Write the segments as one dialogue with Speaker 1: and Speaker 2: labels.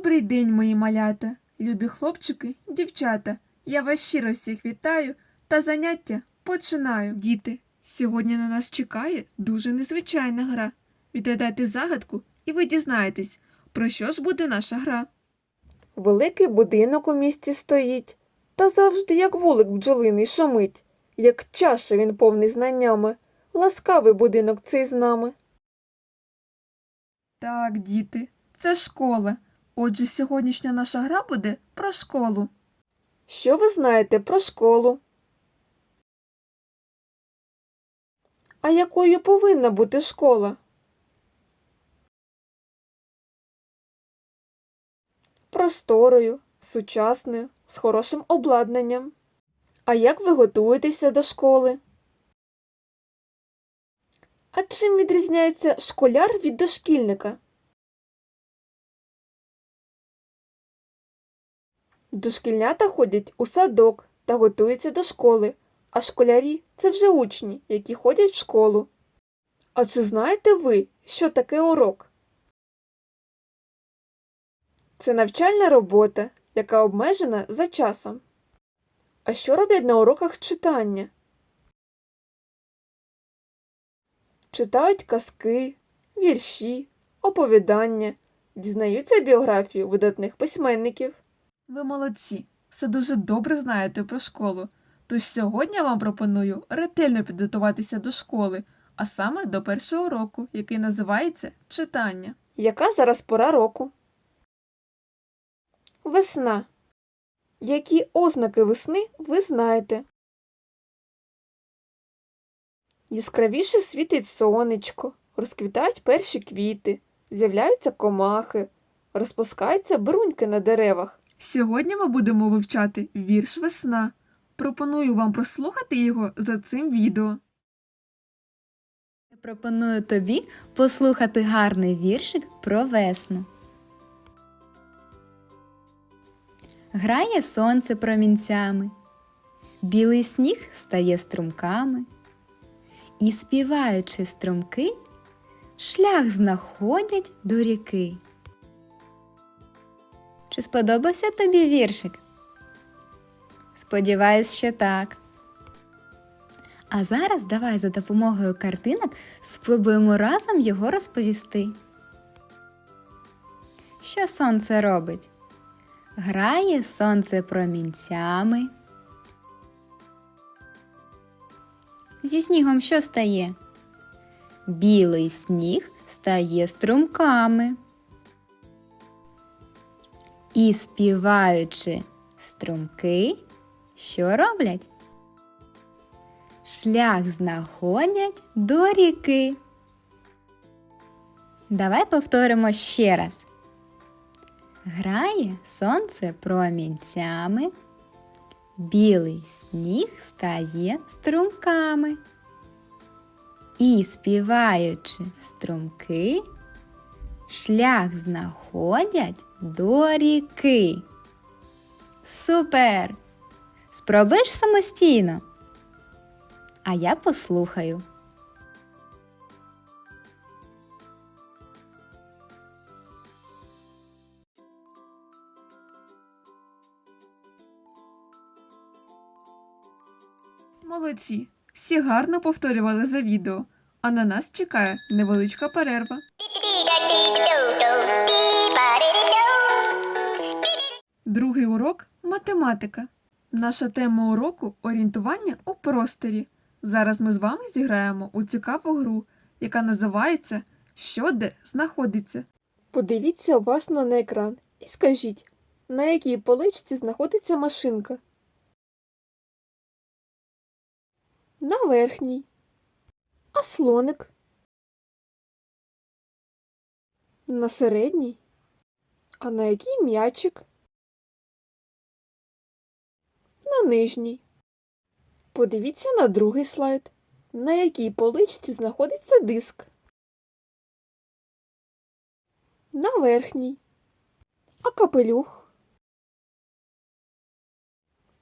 Speaker 1: Добрий день, мої малята, любі хлопчики, дівчата. Я вас щиро всіх вітаю та заняття починаю. Діти, сьогодні на нас чекає дуже незвичайна гра. Відгадайте загадку, і ви дізнаєтесь, про що ж буде наша гра. Великий будинок у місті стоїть, та завжди як вулик бджолиний шумить, як чаша він повний знаннями, ласкавий будинок цей з нами. Так, діти, це школа. Отже, сьогоднішня наша гра буде про школу. Що ви знаєте про школу? А якою повинна бути школа? Просторою, сучасною, з хорошим обладнанням. А як ви готуєтеся до школи? А чим відрізняється школяр від дошкільника? Дошкільнята ходять у садок та готуються до школи, а школярі це вже учні, які ходять в школу. А чи знаєте ви, що таке урок? Це навчальна робота, яка обмежена за часом. А що роблять на уроках читання? Читають казки, вірші, оповідання, дізнаються біографію видатних письменників. Ви молодці, все дуже добре знаєте про школу. Тож сьогодні я вам пропоную ретельно підготуватися до школи, а саме до першого уроку, який називається читання. Яка зараз пора року? Весна. Які ознаки весни ви знаєте? Яскравіше світить сонечко, розквітають перші квіти, з'являються комахи, розпускаються бруньки на деревах. Сьогодні ми будемо вивчати вірш весна. Пропоную вам прослухати його за цим відео.
Speaker 2: Пропоную тобі послухати гарний віршик про весну. Грає сонце промінцями, білий сніг стає струмками, і співаючи струмки, шлях знаходять до ріки. Чи сподобався тобі віршик? Сподіваюсь, що так. А зараз давай за допомогою картинок спробуємо разом його розповісти. Що сонце робить? Грає сонце промінцями. Зі снігом що стає? Білий сніг стає струмками. І співаючи струмки, що роблять? Шлях знаходять до ріки. Давай повторимо ще раз. Грає сонце промінцями, білий сніг стає струмками. І співаючи струмки, шлях знаходять до ріки. Супер! Спробуєш самостійно? А я послухаю.
Speaker 1: Молодці! Всі гарно повторювали за відео, а на нас чекає невеличка перерва. Другий урок математика. Наша тема уроку орієнтування у просторі. Зараз ми з вами зіграємо у цікаву гру, яка називається Що де знаходиться. Подивіться уважно на екран і скажіть, на якій поличці знаходиться машинка. На верхній. А слоник? На середній. А на який м'ячик? На нижній. Подивіться на другий слайд. На якій поличці знаходиться диск? На верхній. А капелюх?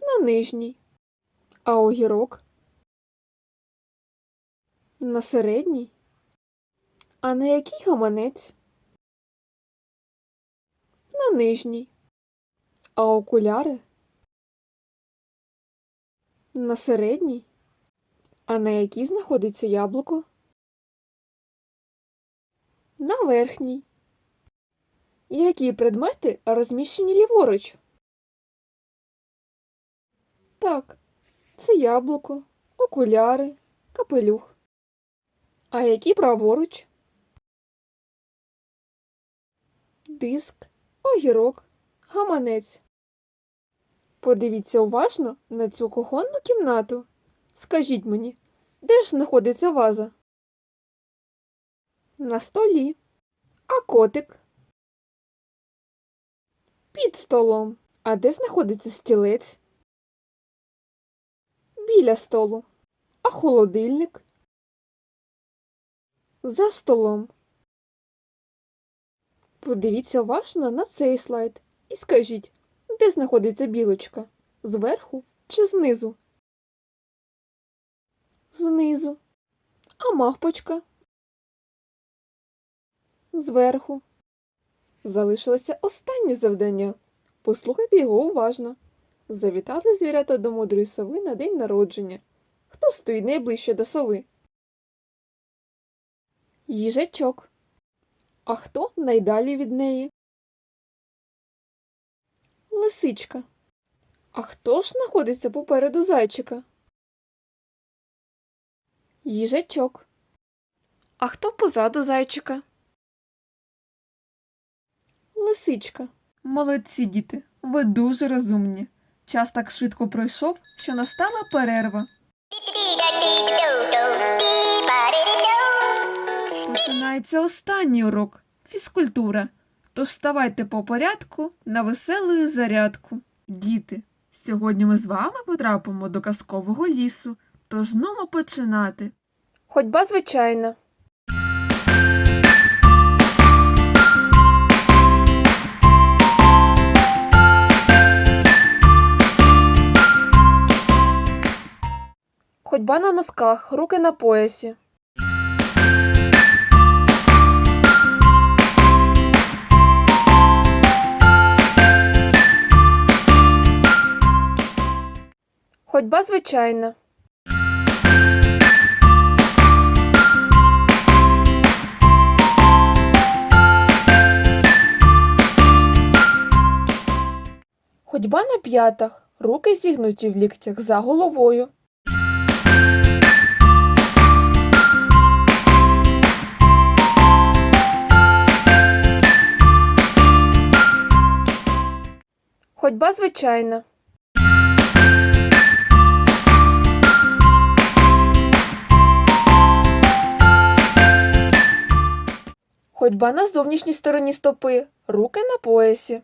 Speaker 1: На нижній. А огірок? На середній? А на який гаманець? на нижній. А окуляри на середній. А на якій знаходиться яблуко? На верхній. Які предмети розміщені ліворуч? Так, це яблуко, окуляри, капелюх. А які праворуч? Диск, огірок, гаманець. Подивіться уважно на цю кухонну кімнату. Скажіть мені, де ж знаходиться ваза? На столі. А котик? Під столом. А де знаходиться стілець? Біля столу. А холодильник? За столом. Подивіться уважно на цей слайд і скажіть, де знаходиться білочка? Зверху чи знизу? Знизу. А мавпочка? Зверху. Залишилося останнє завдання. Послухайте його уважно. Завітали звірята до мудрої сови на день народження. Хто стоїть найближче до сови? Їжачок. А хто найдалі від неї? Лисичка. А хто ж знаходиться попереду зайчика? Їжачок. А хто позаду зайчика? Лисичка. Молодці, діти, ви дуже розумні. Час так швидко пройшов, що настала перерва. Починається останній урок фізкультура. Тож ставайте по порядку на веселу зарядку. Діти, сьогодні ми з вами потрапимо до казкового лісу, тож нумо починати. Ходьба звичайна. Ходьба на носках, руки на поясі. Ходьба звичайна. Ходьба на п'ятах, руки зігнуті в ліктях за головою. Ходьба звичайна. Ходьба на зовнішній стороні стопи, руки на поясі.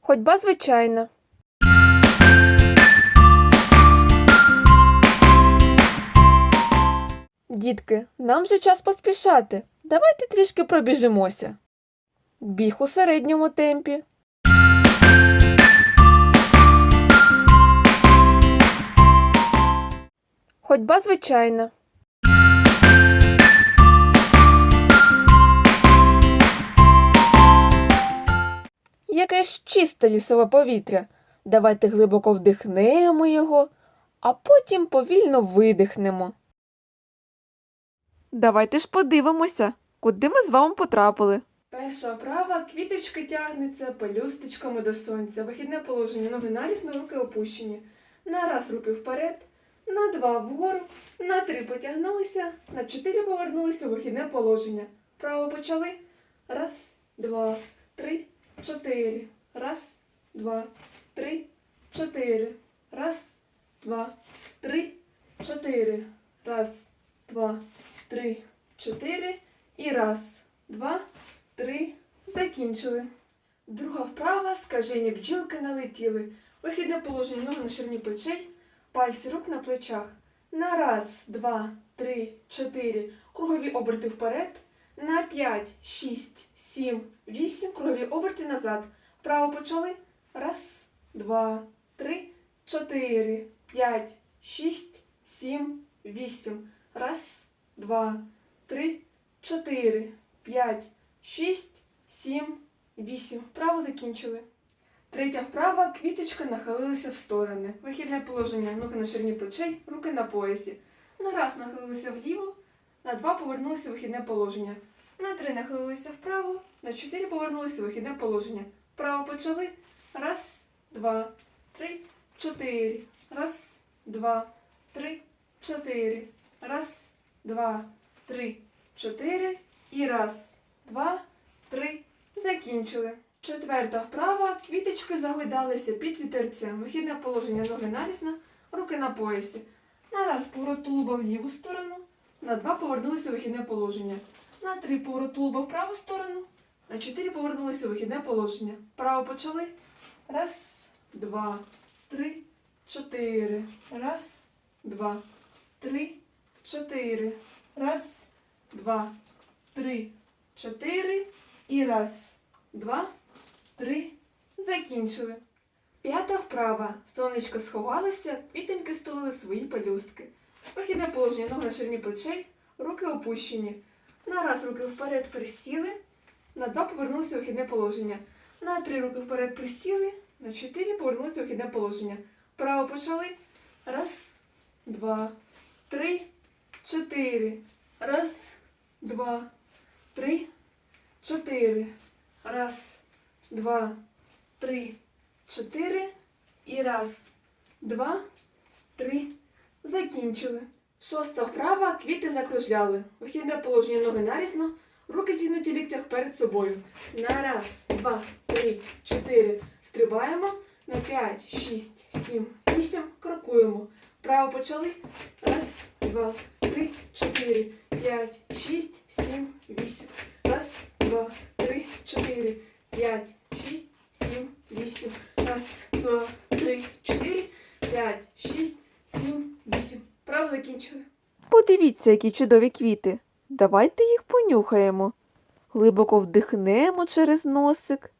Speaker 1: Ходьба звичайна. Дітки, нам же час поспішати. Давайте трішки пробіжимося. Біг у середньому темпі. Ходьба звичайна. Яке ж чисте лісове повітря. Давайте глибоко вдихнемо його, а потім повільно видихнемо. Давайте ж подивимося, куди ми з вами потрапили. Перша права квіточки тягнуться пелюсточками до сонця. Вихідне положення ноги нарісно, руки опущені. На раз руки вперед, на два вгору, на три потягнулися, на чотири повернулися у вихідне положення. Право почали. Раз, два, три, чотири. Раз, два, три, чотири. Раз, два, три, чотири. Раз, два, три, чотири. І раз, два, три. Закінчили. Друга вправа скажені бджілки налетіли. Вихідне положення ноги на ширині плечей, пальці рук на плечах. На раз, два, три, чотири. Кругові оберти вперед. На п'ять, шість, сім, вісім. Кругові оберти назад. Вправо почали. Раз, два, три, чотири, п'ять, шість, сім, вісім. Раз, два, три, чотири, п'ять, шість, сім, вісім. Вправо закінчили. Третя вправа. Квіточка нахилилися в сторони. Вихідне положення. Ноги на ширині плечей, руки на поясі. На раз нахилилися вліво, на два повернулися вихідне положення. На три нахилилися вправо, на чотири повернулися вихідне положення. Вправо почали. Раз, два, три, чотири. Раз, два, три, чотири. Раз, два, три, чотири. І раз, два, три. Закінчили. Четверта вправа. Квіточки загойдалися під вітерцем. Вихідне положення ноги нарізно, руки на поясі. На раз поворот тулуба в ліву сторону. На два повернулися вихідне положення. На три поворот тулуба в праву сторону. На чотири повернулися вихідне положення. Право почали. Раз, два, три, чотири. Раз, два, три, чотири. Раз, два, три, чотири. І раз, два, три. Закінчили. П'ята вправа. Сонечко сховалося, квітеньки стулили свої пелюстки. Вихідне положення ноги на ширині плечей, руки опущені. На раз руки вперед присіли, на два повернулися вихідне положення. На три руки вперед присіли, на чотири повернулися вихідне положення. Право почали. Раз, два, три, чотири. Раз, два, три, чотири. Раз, два, три, чотири. І раз, два, три. Закінчили. Шоста вправа. Квіти закружляли. Вихідне положення ноги нарізно. Руки зігнуті ліктях перед собою. На раз, два, три, чотири. Стрибаємо. На п'ять, шість, сім, вісім. Крокуємо. Право почали. Раз, два, три, чотири, п'ять, шість, сім, вісім. Раз, два, три, чотири, п'ять, вісім. Раз, два, три, чотири, п'ять, шість, сім, вісім. Право закінчили.
Speaker 3: Подивіться, які чудові квіти. Давайте їх понюхаємо. Глибоко вдихнемо через носик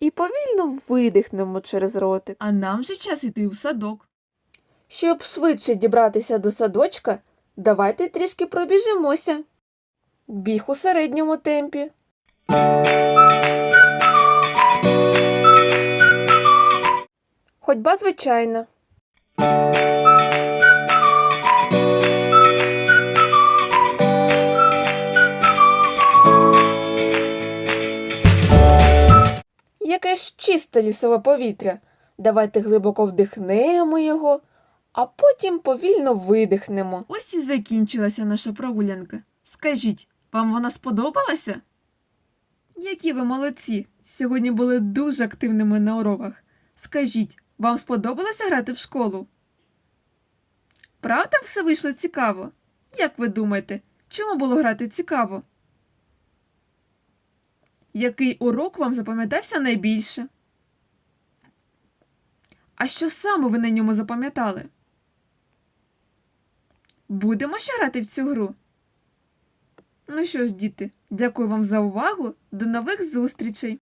Speaker 3: і повільно видихнемо через ротик.
Speaker 1: А нам же час іти у садок.
Speaker 3: Щоб швидше дібратися до садочка, давайте трішки пробіжимося. Біг у середньому темпі. Ходьба звичайна. Яке ж чисте лісове повітря. Давайте глибоко вдихнемо його, а потім повільно видихнемо.
Speaker 1: Ось і закінчилася наша прогулянка. Скажіть, вам вона сподобалася? Які ви молодці! Сьогодні були дуже активними на уроках. Скажіть, вам сподобалося грати в школу? Правда, все вийшло цікаво? Як ви думаєте, чому було грати цікаво? Який урок вам запам'ятався найбільше? А що саме ви на ньому запам'ятали? Будемо ще грати в цю гру? Ну що ж, діти, дякую вам за увагу. До нових зустрічей!